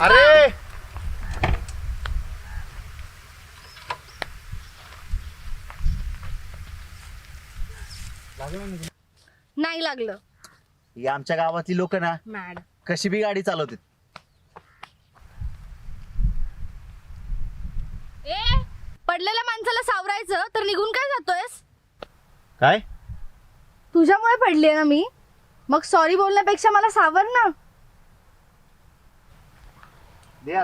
अरे! नाही लागलं. ही आमच्या गावातली लोक ना मॅड कशी बी गाडी चालवतात. ए पडलेल्या माणसाला सावरायचं तर निघून काय जातोयस? काय? तुझ्यामुळे पडली ना मी. मग सॉरी बोलण्यापेक्षा मला सावर ना. दे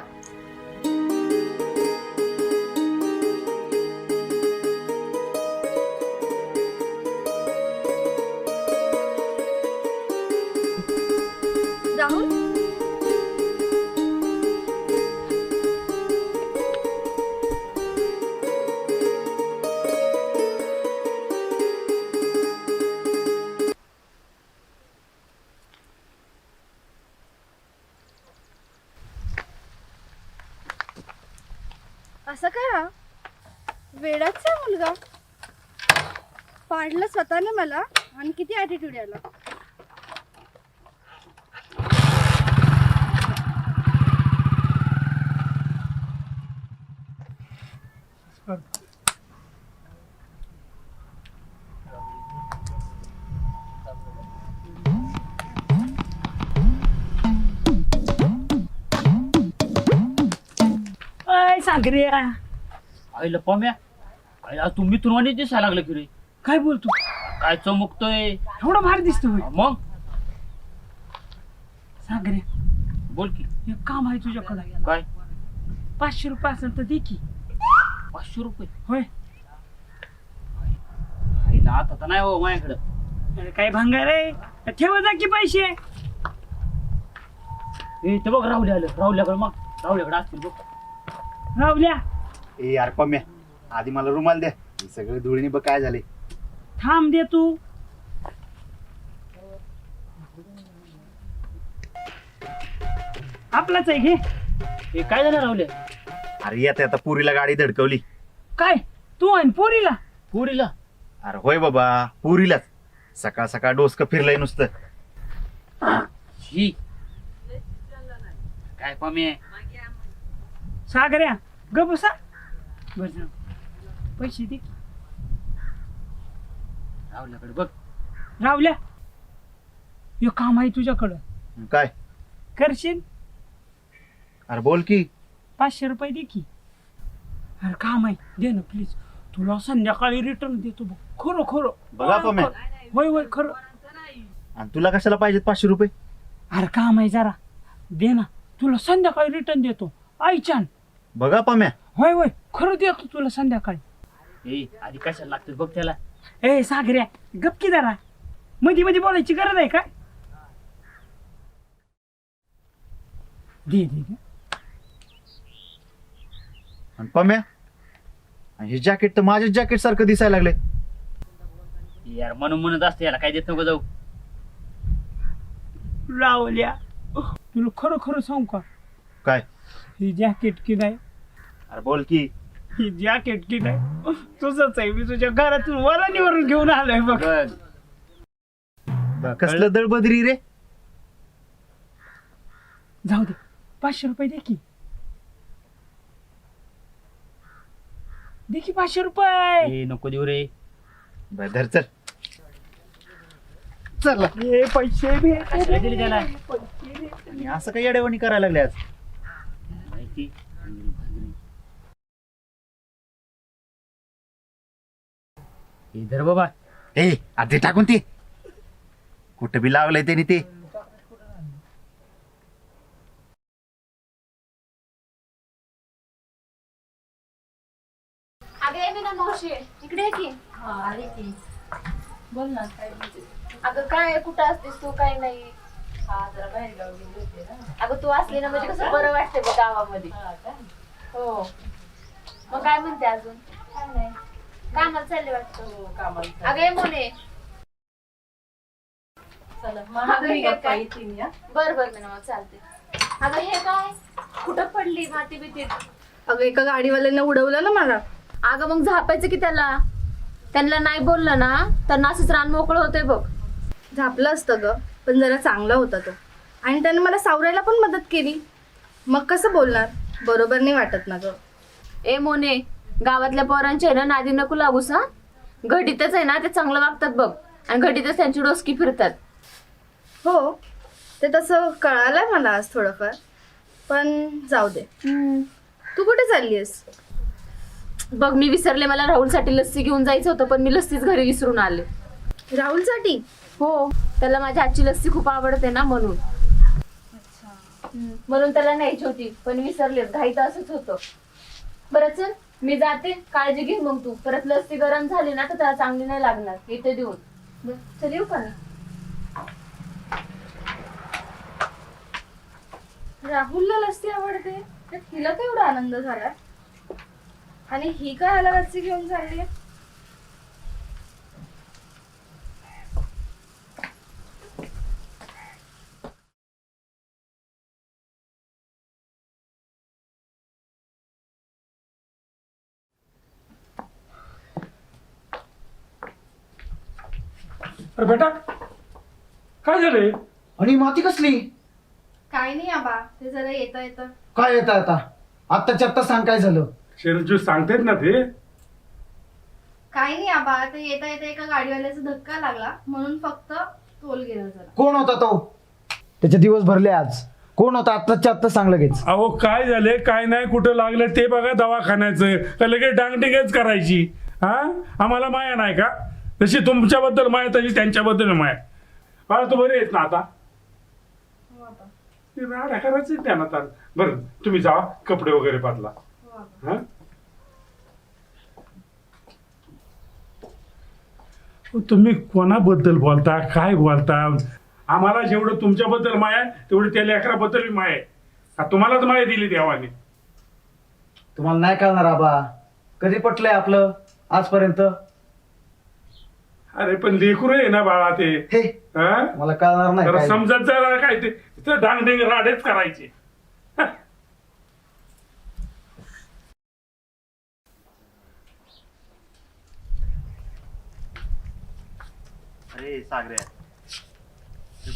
असं काय हा आहे मुलगा. पाडलं स्वतःने मला आणि किती ॲटिट्यूड आला अय सागरिया? आईला पम्या आईला तुम्ही तुरवानी दिसायला लागलं की रे. काय बोलतो? काय चमकतोय? एवढा भारी दिसतो होय. मग? सागरिया बोल की. एक काम आहे तुझ्याकडे. काय? पाचशे रुपये असेल तर दे की. पाचशे रुपये? होय. आईला आता तर नाही हो माझ्याकडं. अरे काय भंगार आहे? ठेवा जा की पैसे. ए ते बघ राहुले आलं राहुल्याकडे मग. राहुल्याकडे असतील बघ. रावल्या ए यार पम्या आधी मला रुमाल द्या. हे सगळे धुळीने बघ काय झाले. थांब दे तू. आपलाच आहे घे हे काय झालं राहुल्या अरे येते आता पुरीला गाडी धडकवली. काय? तू आणि पोरीला? पुरीला? अरे होय बाबा पुरीलाच. सकाळ सकाळ डोसकं फिरलंय नुसतं. ही काय पम्या? सागऱ्या ग बसा. पैसे दे. राहुल्याकडे बघ. रावल्या हे काम आहे तुझ्याकडं. काय? करशील? अरे बोल की. पाचशे रुपये दे की. अरे काम आहे. दे ना प्लीज तुला संध्याकाळी रिटर्न देतो बघ. खरं खरं. बघा. खरं. होय होय खरं. आणि तुला कशाला पाहिजेत पाचशे रुपये? अरे काम आहे जरा. दे ना. तुला संध्याकाळी रिटर्न देतो. आईच्यान बघा पम्या. होय होय. खरं देतो तुला संध्याकाळी. ए आधी कशाला लागतं बघ त्याला. ए सागऱ्या गपकी जरा. मध्ये मध्ये बोलायची गरज आहे काय दे दे दे. आणि पम्या आणि हे जॅकेट तर माझ्याच जॅकेट सारखं दिसायला लागले यार म्हणून म्हणत असते याला काय देत नको जाऊ. रावल्या. तुला खरं खरं सांगू का? काय? ही जॅकेट की नाही अरे बोल की. ही जॅकेट की नाही तुझंच आहे. मी तुझ्या घरातून वरानीवरून घेऊन आलोय बघ. बघ. कसलं दळबदरी रे? जाऊ दे. पाचशे रुपये दे की. दे की पाचशे रुपये. ए नको देऊ रे. बर धर चल. चल. हे पैसे भेट कशाला दिले त्याला. आणि असं काही अडवणी करायला लागले आज? इधर बाबा। ए आधी टाकून ते. कुठं बी लावलंय त्यांनी ते. अगं ये मी ना मावशी. इकडे ये की. बोल ना काय म्हणते? अगं काय कुठं असतेस तू? काय नाही. हा जरा बाहेर गाव गेली होते ना. अगं तू असली ना म्हणजे कसं बरं वाटतंय बघ गावामध्ये. हा हो. मग काय म्हणते अजून? काय नाही. कामाला चालले वाटतं. हो कामाला अगं ये मोने. चला मग तुम्ही हे गप्पा काय? येतील या. बर बर मी मग चालते अगं हे काय? कुठं पडली माती बितीत अगं एका गाडीवाल्यानं उडवलं ना मला. अगं मग झापायचं की त्याला? त्यांना नाही बोललं ना? तर नासच रान मोकळं होतंय बघ. झापलं असतं ग पण जरा चांगला होता तो. आणि त्याने मला सावरायला पण मदत केली. मग कसं बोलणार? बरोबर नाही वाटत ना ग. ए मोने गावातल्या पोरांच्या आहे ना नादी नको लागूस हा. घडीतच आहे ना ते चांगलं वागतात बघ. आणि घडीतच त्यांची डोसकी फिरतात. हो ते तसं कळालंय मला आज थोडंफार. पण जाऊ दे. तू कुठे चाललीयस? बघ मी विसरले मला राहुलसाठी लस्सी घेऊन जायचं होतं पण मी लस्सीच घरी विसरून आले. राहुलसाठी? हो त्याला माझ्या हातची लस्सी खूप आवडते ना म्हणून. म्हणून त्याला न्यायची होती पण विसरलेच घाईत असंच होतं. बरं चल. मी जाते काळजी घे मग तू. परत लस्सी गरम झाली ना तर त्याला चांगली नाही लागणार. इथे देऊन. बरं, चल येऊ का मी राहुलला लस्सी आवडते. तर तेवढा केवढा आनंद झाला. आणि ही काय आला लस्सी घेऊन चालली? अरे बेटा काय झालंय? आणि माती कसली? काय नाही आबा ते जरा येता येतं. काय येतं आता? आत्ताच्या आत्ता सांग काय झालं. शेरजू सांगतेत ना ते. काय नाही आबा ते येता येता एका गाडीवाल्याचा धक्का लागला म्हणून फक्त टोल गेला जरा. कोण होता तो? त्याचे दिवस भरले आज. कोण होता? आत्ताच्या आत्ता सांग लगेच. अहो काय झाले काय नाही कुठं लागलं ते बघा दवाखान्याचं. का लगेच डांगडिंगच करायची? हा? आम्हाला माया नाही का? जशी तुमच्याबद्दल माया तशी त्यांच्याबद्दल माया. बाळा तू बरे आहेत ना आता? ते राडा करायचं. बरं तुम्ही जा कपडे वगैरे बदला. हा तुम्ही कोणाबद्दल बोलता? काय बोलता? आम्हाला जेवढं तुमच्याबद्दल माया तेवढी त्या लेकराबद्दल माया आहे. हा, तुम्हालाच माया दिली देवाने. तुम्हाला नाही कळणार आबा. कधी पटलंय आपलं? आजपर्यंत? अरे पण लेकरू आहे ना बाळा ते. हे हा? मला कळणार नाही जरा काय. समजत जरा काय ते. इथं डांगडिंग राडेच करायचे. अरे सागऱ्या.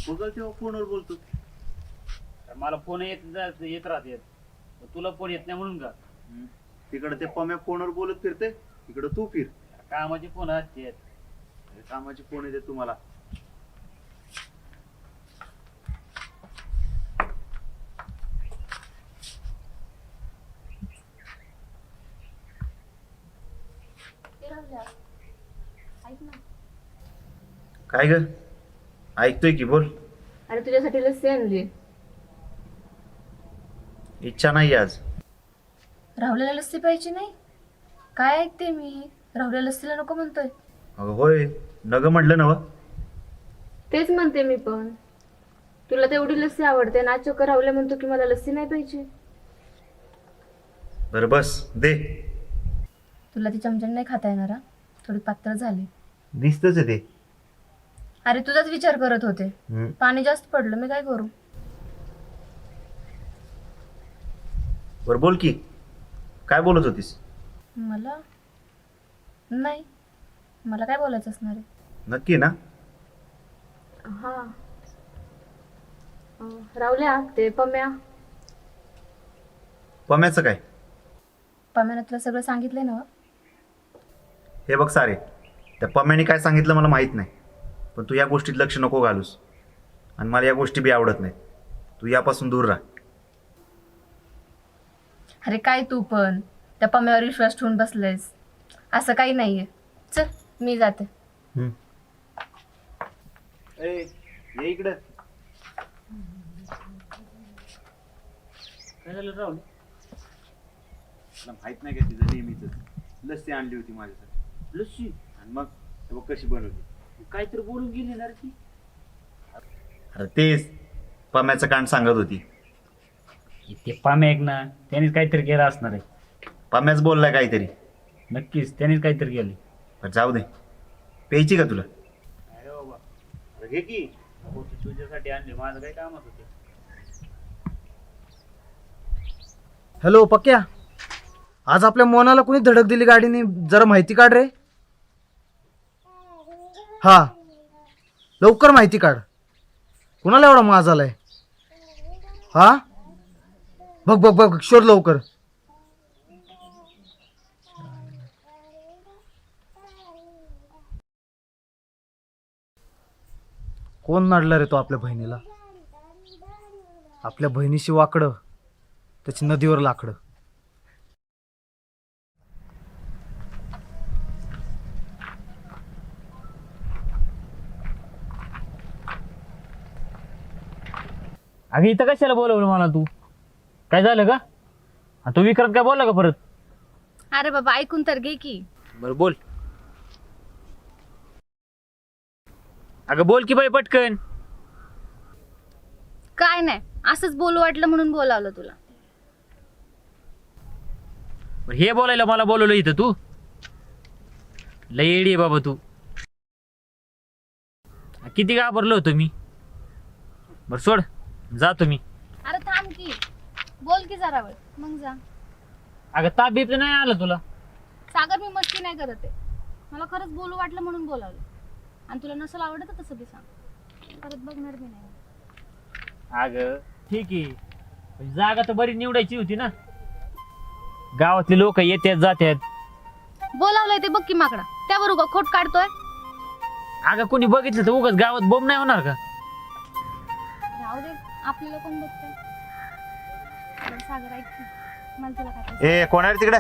बघल तेव्हा फोनवर बोलतो. मला फोन येत जा- येत राहते. तुला फोन येत नाही म्हणून का? तिकडे ते पम्या फोनवर बोलत फिरते. इकडे तू फिर. कामाचे फोन असते कामाची फोन येते तुम्हाला? ऐक ना काय ग? ऐकतोय की बोल. अरे तुझ्यासाठी लस्सी आणली. इच्छा नाही आज. राहुल्याला लस्सी पाहिजे नाही? काय ऐकते मी? राहुल्या लस्सीला नको म्हणतोय. अगं होय. नग म्हटलं नव. तेच म्हणते मी पण. तुला तेवढी लस्सी आवडते ना चक्कर राहुल्या म्हणतो की मला लस्सी नाही पाहिजे. बरं बस दे. तुला ती चमचन नाही खाता येणार हा? थोडी पातळ झाली. दिसतच आहे ते. अरे तुझाच विचार करत होते. हम्म. पाणी जास्त पडलं मी काय करू? बरं बोल की. काय बोलत होतीस? मला? नाही. मला काय बोलायचं असणार आहे? नक्की ना? हा. अं, राहुल्या ते पम्या. पम्याचं काय? पम्यानं तुला सगळं सांगितलंय ना हे बघ सारे त्या पम्याने काय सांगितलं मला माहीत नाही. पण तू या गोष्टीत लक्ष नको घालूस. आणि मला या गोष्टी बी आवडत नाही तू यापासून दूर राहा. अरे काय तू पण? त्या पम्यावर विश्वास ठेवून बसलायस असं काही नाहीये. चल. मी जाते. ये इकडं. काय झालं राहुल? मला माहीत नाही का तिचं नेहमीच? लस्सी आणली होती माझ्यासाठी. लस्सी? आणि मग हे बघ कशी बनवली. काहीतरी बोलून गेली ना रे ती. अरे तेच पम्याचं कांड सांगत होती. ते पामे ऐक ना त्यानेच काहीतरी केलं असणार आहे. पम्याच बोललाय काहीतरी. नक्कीच त्यानेच काहीतरी केलं बरं जाऊ दे. प्यायची का तुला? अरे बाबा. अरे घे की. अहो, ती तुझ्यासाठी आणली. माझं काय कामच होते. हॅलो पक्या. आज आपल्या मोनाला कुणी धडक दिली गाडीने? जरा माहिती काढ रे. हा. लवकर माहिती काढ. कुणाला एवढा माज आलाय? हा? बघ बघ बघ शोध लवकर. कोण नडला रे तो आपल्या बहिणीला? आपल्या बहिणीशी वाकडं त्याची नदीवर लाकडं. अगं इथं कशाला बोलवलं मला तू? काय झालं का तू विक्रत काय बोलला का परत? अरे बाबा ऐकून तर घे की. बरं बोल. अगं बोल की बाई पटकन. काय नाही असंच बोलू वाटलं म्हणून बोलावलं तुला. हे बोलायला मला बोलवलं इथं तू. लय येडी आहे बाबा तू. किती घाबरलो होतो मी. बरं सोड. जातो मी अरे थांब की. बोल की जरा वेळ. मग जा. अगं ताप बीप नाही आलं तुला. सागर मी मस्ती नाही करत आहे. मला खरंच बोलू वाटलं म्हणून बोलावलं. आणि तुला नसेल आवडत तर तसं बी सांग. परत बघणार मी नाही. अगं. ठीक आहे. पण जागा तर बरी निवडायची होती ना. गावातले लोक येतात जातात बोलावलंय ते बघ की माकडा. त्यावर उगा खोट काढतोय. अगं कोणी बघितलं तर उगाच गावात बोंब नाही होणार का? राहू दे. आपल्याला कोण बघतंय? बरं, सागर ऐक की. मला तुला काय ए कोण आहे रे तिकडे?